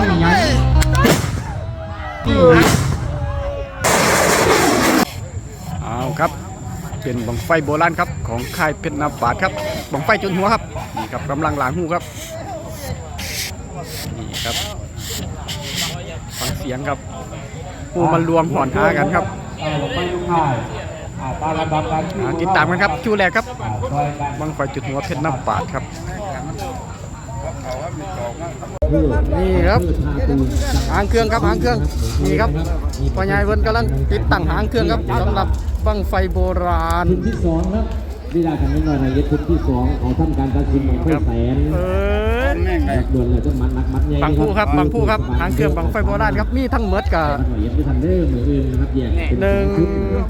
ไม่ยังเอาครับ เป็นบังไฟโบราณครับ ของค่ายเพชรนาปาดครับบังไฟจนหัวครับ นี่ครับกำลังหลางหูครับ นี่ครับ ฟังเสียงครับหูมันรวมห่อนหากันครับปลายอ่าตามระดับการอ่าติดตามกันครับชูแรกครับบังไฟจุดหัวเพชรนาปาดครับ นี่ครับหางเครื่องครับหางเครื่องนี่ครับพ่อใหญ่เพิ่นกำลังติดตั้งหางเครื่องครับสำหรับบังไฟโบราณชุดที่สองครับวิลากันนิดหน่อยนะเย็ดชุดที่สองเขาทำการตัดสินของไฟแสนเออนักดวลเลยต้องมัดนักมัดใหญ่บางผู้ครับบางผู้ครับหางเครื่องบังไฟโบราณครับมีทั้งหมดกับแต่หน่อยเย็ดไม่ทันเด้อมืออื่นนะครับแยกเป็นหนึ่งชุดนะครับ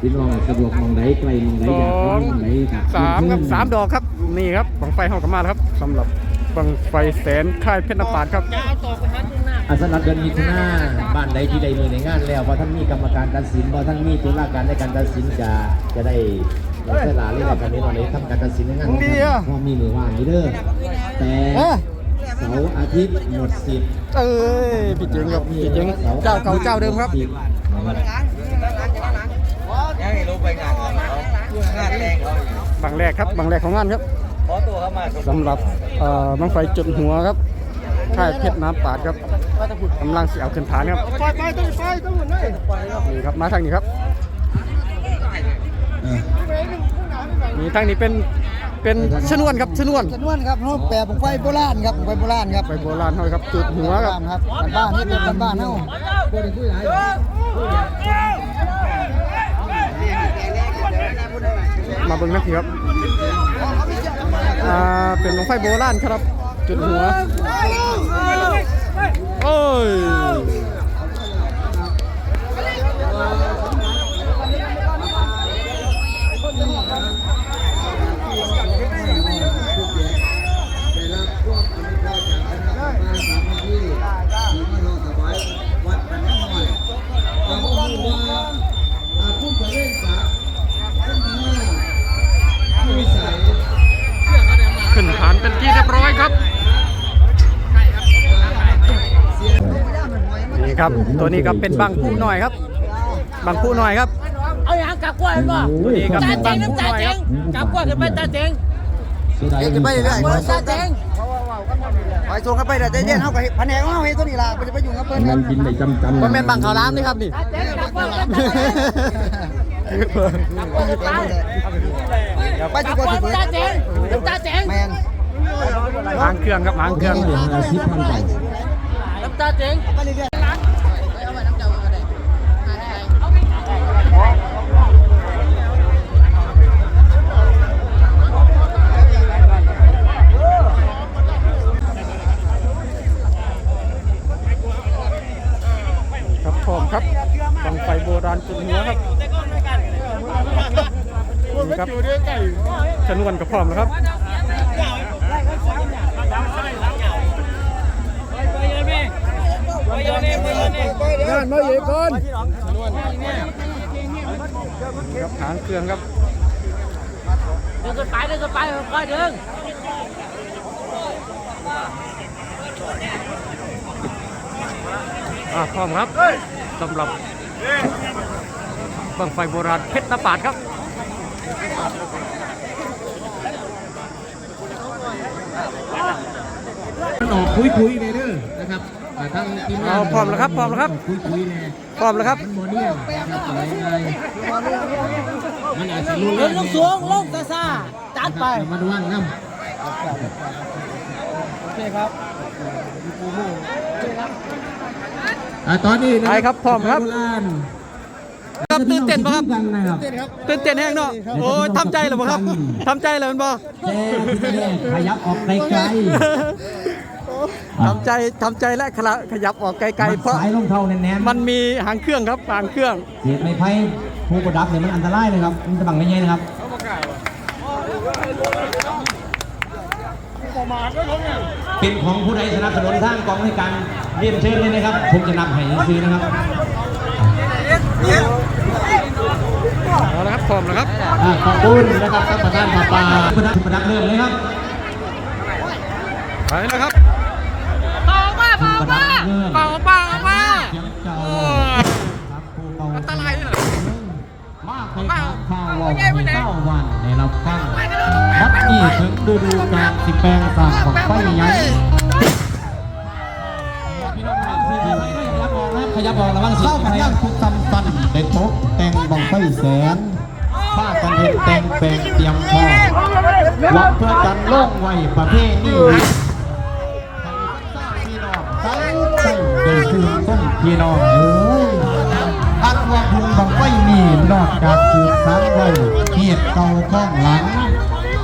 พี่น้องสะดวกมองไหนไกลมองไหนสอยากองมองไหนครับสามครับสามดอกครับนี่ครับบังไฟเฮากนมาแล้วครับสำหรับ บังไฟแสนค่ายเพชรนปาดครับอาสนับเดือนมิถุนาบ้านใดที่ใดมีในงานแล้วพอท่านมีกรรมการตัดสินพอท่านมีตุลาการในการตัดสินจะจะได้รับเวลาเรื่องการนี้ตอนนี้ทำการตัดสินในงานพอมีมือว่างนี่เด้อแต่เอ้ยเสาร์อาทิตย์หมดสิทธิ์เอ้ยพี่เจ๋งครับพี่เจ๋งเจ้าเก่าเจ้าเดิมครับยังไม่รู้ไปงานของเขางานแรงเขาอยู่บางแรกครับบางแรกของงานครับ ขอตัวเข้ามาสำหรับเอ่อบังไฟจุดหัวครับค่ายเพชรน้ำปาดครับกำลังเสียเอาขึ้นฐานครับนี่ครับมาทางนี้ครับนี่ทางนี้เป็นเป็นชนวนครับชนวนจำนวนครับรูปแบบของไฟโบราณครับไฟโบราณครับไฟโบราณเฮาครับจุดหัวครับครับบ้านๆนี่เป็นบ้านๆเฮามาเบิ่งนักทีครับ อ่าเป็นลงไฟโบราณครับ จุดหัว โอ้ย ครับ ตัวนี้ครับเป็นบางผู้หน่อยครับ บางผู้หน่อยครับ เอาอย่างกับกล้วยบ่ตัวนี้ครับตาเป็นเจ๋บางงผู้น้ำหตาน่อยคเจ๋รังบกับกล้วยขึ้นไปตาเจ๋งเดี๋ยวจะไปเรื่อยตาเจ๋งๆไปส่งกันไปเดี๋ยวใจเย็นเฮากับแผนกของเฮาเฮ็ดตัวนี้ล่ะบ่จะไปยุ่งกับเพิ่นคเงิรับนกินได้จำจำมันเป็นบางขาวล้ามนี่ครับนี่ตาเจ๋งกับกล้วยขึ้นไปไปจุกคนสิเบิดตาเจ๋งตาเจ๋งแม่นหางเครื่องครับหางเครื่องเดือนอาทิตย์พันไปน้ำตาเจ๋ง พร้อมแล้วครับงานมาเยอะก่อนครับหางเครื่องครับเดินขึ้นไปเดินขึ้นไปค่อยดึงพร้อมครับสำหรับบังไฟโบราณเพชรนปาดครับ มันออกคุยคุยเลยเด้อนะครับอ่าทั้งทีมงานเอาพร้อมแล้วครับพร้อมแล้วครับ คุยคุยเลยพร้อมแล้วครับ มันโมเนียมนะครับอะไรไงมันอาจจะรู้เดิเรื่นงลงสูงลงซาซาจัดไปมาดูว่างน้ำโอเคครับอ่าตอนนี้นะไปครับพร้อมครับโราณ ครับตื่นเต้นปะครับกันนะครับตื่นเต้นแห้งเนาะโอ้ยทำใจเหรอบ่ครับทำใจเหรอมันบ่แต่ที่แน่ขยับออกไกลทำใจทำใจและขละขยับออกไกๆลๆเพราะสายลงเท่าแน่นๆมันมีหางเครื่องครับหางเครื่องเสียดไม้ไผ่ผู้ประดับเนี่ยมันอันตรายนะครับมันจะบังไม่ใหญ่นะครับเป็นของผู้ใดสนับสนุนทางกองให้การเรียนเชิญเลยนะครับผมจะนำให้ซื้อนะครับ เอาละครับพร้อมแล้วครับอ่าขอบคุณนะครับท่านประธานปาปาประดับประดับเริ่มเลยครับไปแล้วครับพอมาพอประเป่าเปล่าเป่าเป่าโอ้าอันตรายเลยมากเลยครับข้าววามีเก้าวันในเราฟังบัดนี้ถึงฤดูกาลสิแปลงสร้างของไฟใหญ่พี่น้องครับขยับออกนะขยับออกระวังสิเข้ากันย่างทุกตำ ตันได้ตกแต่งบังไฟแสนผ้ากันเห็นแต่งแปลงเตรียมพร้อมหวังเพื่อกันล่องไว้ประเภทนี้พี่น้องทั้งตั้งเป็นคือต้นพี่น้องเอ้ยอันว่าบุญบังไฟนี่นอกจากสืบสานไว้เกียรติเก่าข้องหลัง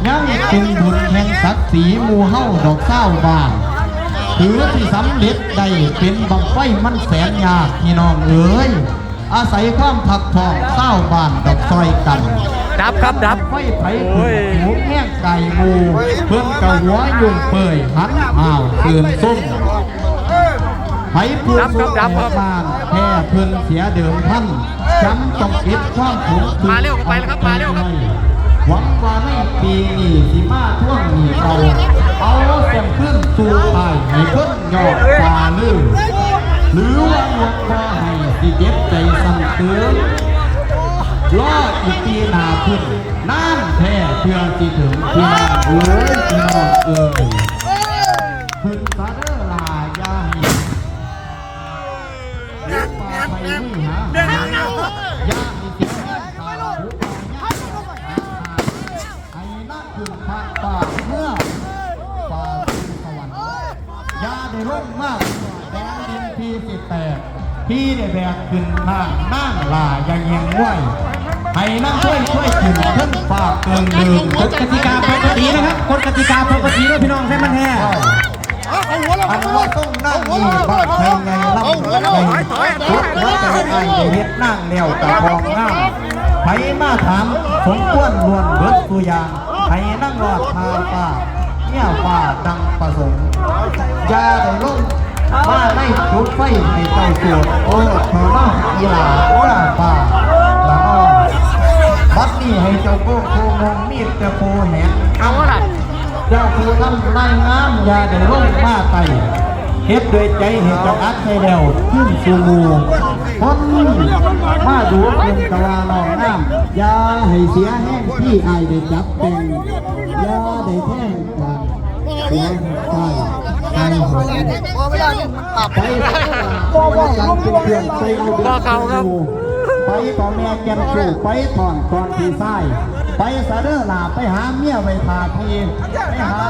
ยังเป็นบุญแห่งศักดิ์ศรีหมู่เฮาดอกเศร้าบานถือที่สำเร็จได้เป็นบังไฟมันแสนยากพี่น้องเอ้ย อาศัยความผักผ่องเศร้าบ้านดอกซอยกันดับครับดับไฟไผ่โอ้ยหูแห้งไก่หมูเพิ่นกะหัวยุ่งเปื่อยหันอ้าวเสื่อมส้มไผ่พูดครับครับครับครับบ้านแพ้เพิ่นเสียเดิมพันจำต้องเก็บความถูกมาเร็วไปแล้วครับมาเร็วครับหวังว่าในปีนี้สิมาท่วงหนี้เอาเอาเสียงขึ้นสู่ภายให้เพิ่นยอดตาลือ หรือว่าหลวงพ่อให้สิเจ็บใจสั่นเตือนรออีกปีหนาขึ้นน้ำแท้เพื่อที่ถึงพี่น้องเอ้ยพี่น้องเอ้ยขึ้นซาเดอร์ลายาหิปลาไปไม่หาหายาหิเสียแห้งขาดหูปาย่าไอ้นั่นคือพันป่าเมื่อป่าสวรรค์ยาได้ร่มมาก แตกพี่ได้แบกขึ้นนั่งนั่งลาอยังเงียงไหวให้นั่งช่วยช่วยถึงเพิ่นฝากเกินดื่มกฎกติกาปกตินะครับกฎกติกาปกติด้วยพี่น้องใช่มันแท้อันว่าต้องนั่งนี่บ้านใครไงรับใครทุกว่าแต่ไอ้เฮ็ดนั่งแนวตะคองง่ามไผมาถามสมควรลวนเบิดตัวอย่างให้นั่งรอดทาป้าเนี่ยป้าดังประสงค์ยาได้ลง มาไล่จุดไฟให้เจ้าตัวโอ้เธอมาอีหลาว่าป้าละอ้อบัดนี้ให้เจ้าโก้โคงงมีดแต่โคแหนเอาละเจ้าโคทำนายงามอย่าได้ร่มมาไตเฮ็ดด้วยใจเฮ็ดจังอัดให้แล้วขึ้นสู่มู่คนมาดูเพียงตะวาลองน้ำอย่าให้เสียแห้งที่อายได้จับเป็นอย่าได้แท่งกันหัวใต้ใจหัวพอเวลานี่ปรับไปบ่บ่กันเป็นเพียงใจเอาบ่เขาครับไปต่อแม่แกนสู่ไปถอนก่อนที่ไส้ไปซาเดอร์ลาไปหาเมียไว้พาทีไปหา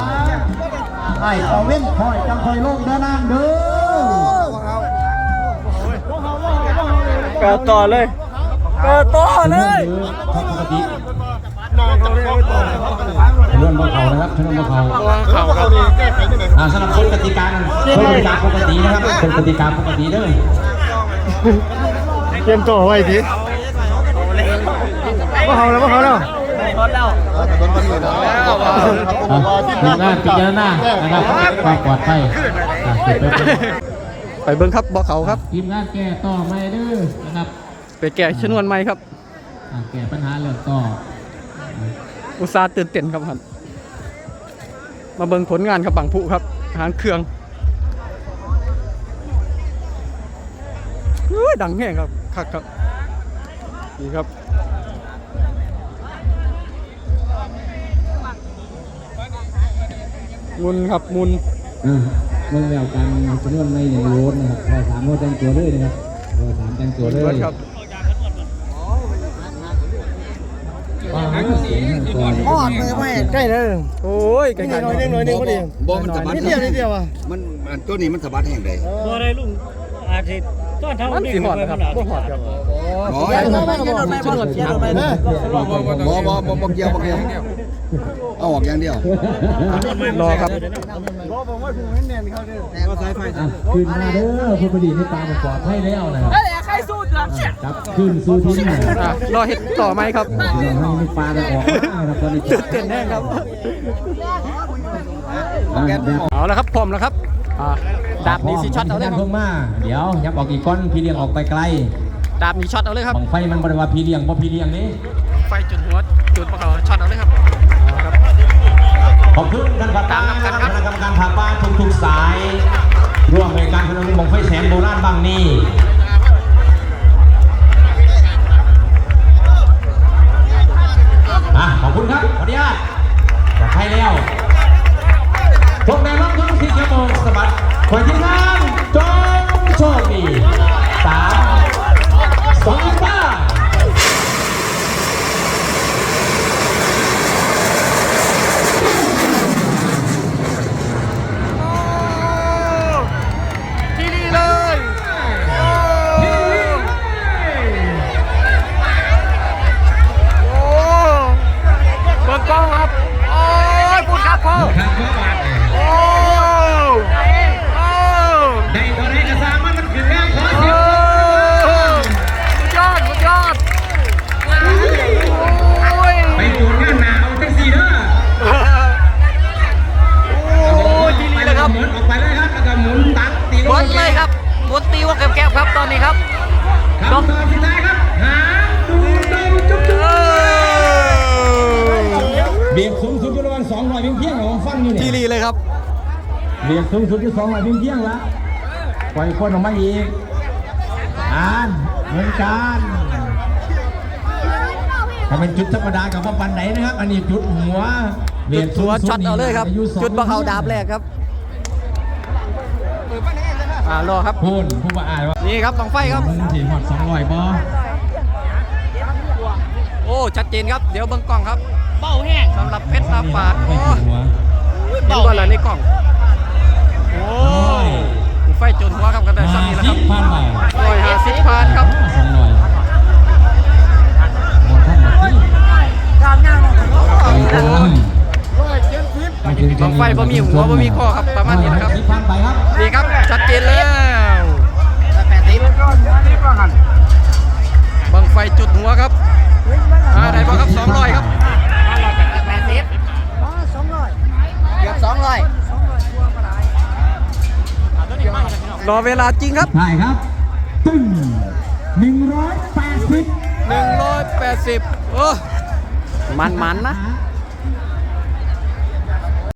ไอ้ตะเว้นคอยจังคอยลงเด้อนางเด้อกิดต่อเลยกิดต่อเลย ปกติเรื่องบ่เขานะครับเรื่องบ่เขาวางเข่าครับอ่าสำหรับคนกติกาคนกติกาปกตินะครับคนกติกาปกติเด้อเตรียมตัวไว้ทีว่าเขาแล้วว่าเขาแล้วทีมงานพิจารณานะครับความปลอดภัยอะเก็บไว้เป็นไปเบิ้งครับบ่เขาครับทีมงานแก้ต่อไม่เด้อนะครับไปแก่ชนวนใหม่ครับอะแก้ปัญหาเรื่องต่อ อุตสาห์ตื่นเต้นครับท่านมาเบิ่งผลงานครับบางผู้ครับ หางเครื่องอุ้ยดังแห้งครับคักครับนี่ครับมุนครับมุนอะเมื่อแล้วกันจำนวนในหนึ่งโลดนะครับพอสามโลแต่งตัวเลยนะครับพอสามแต่งตัวเลยเบิดครับ หอดเลยไม่ใกล้เลยโอ้ยไกลๆหน่อยนึงหน่อยนึงพอดีบ่มันสะบัดนิดเดียวนิดเดียวอะมันมันตัวนี้มันสะบัดแห่งใดตัวได้ลุงอาทิตย์ต้นเท่ามันนี้สีหอดนะครับบ่หอดครับอ๋อไม่ไม่ไม่ไม่ชนวนชนวนไปเลยบ่บ่บ่บ่เกี่ยวบ่เกี่ยวเอาออกอย่างเดียวรอครับก็สายไฟอะขึ้นมาเด้อผู้ผลิตให้ตามปลอดภัยแล้วนะครับใคร สู้หลังเสียครับขึ้นสู่ที่นี่อะรอเห็ดต่อไหมครับพี่น้องให้ปลาได้ออกมานะครับตอนนี้ตื่นเต้นแน่ครับอะแบบเอาแล้วครับพร้อมแล้วครับอ่าดาบนี้สีช็อตเอาเลยคเพิ่รับงมา เดี๋ยวยับออกอีกก้อนพี่เลี้ยงออกไปไกลดาบนี้ช็อตเอาเลยครับ บังไฟมันบริวารพี่เลี้ยงเพราะพี่เลี้ยงนี้ไฟจุดหัวจุดปะเขาช็อตเอาเลยครับเอาครับ ขอบคุณท่านประธานตามนับกันครับคณะกรรมการผักบ้านทุกๆสาย ร่วมในการพนมบงไฟแสนโบราณบางนี้ สูงสุดที่สองร้อยเพียงเพียงละปล่อยคนออกมาอีกอ่านเหมือนกันถ้าเป็นจุดธรรมดากับว่าปันไหนนะครับ อันนี้จุดหัวเบียดสูตังวสุดช็อตเอาเลยครับ จุดบักเอาดาบแรกครับอ่ารอครับพูนผู้ว่าอ่านว่านี่ครับบังไฟครับสี่หอดสองร้อยบอโอ้ชัดเจนครับเดี๋ยวเบิ่งกล้องครับ เบ้าแห้งสำหรับเพชรตาฝาดโอ้ถึงหัวเห็นบ่ล่ะในกล้อง ฟจนหัวครับกันได้สักนี้แล้วครับพันไปร้อยห้าสิบพานครับสองร้อยหมดท่านหมดที่การงานของเขาบังไฟบ่มีหัวบ่มีข้อครับประมาณนี้นะครับสิบพันไปครับนี่ครับชัดเจนแล้วแปดสิบ รอเวลาจริงครับ ใช่ครับ ตึ้งหนึ่งร้อยแปดสิบ180โอ้มันๆนะ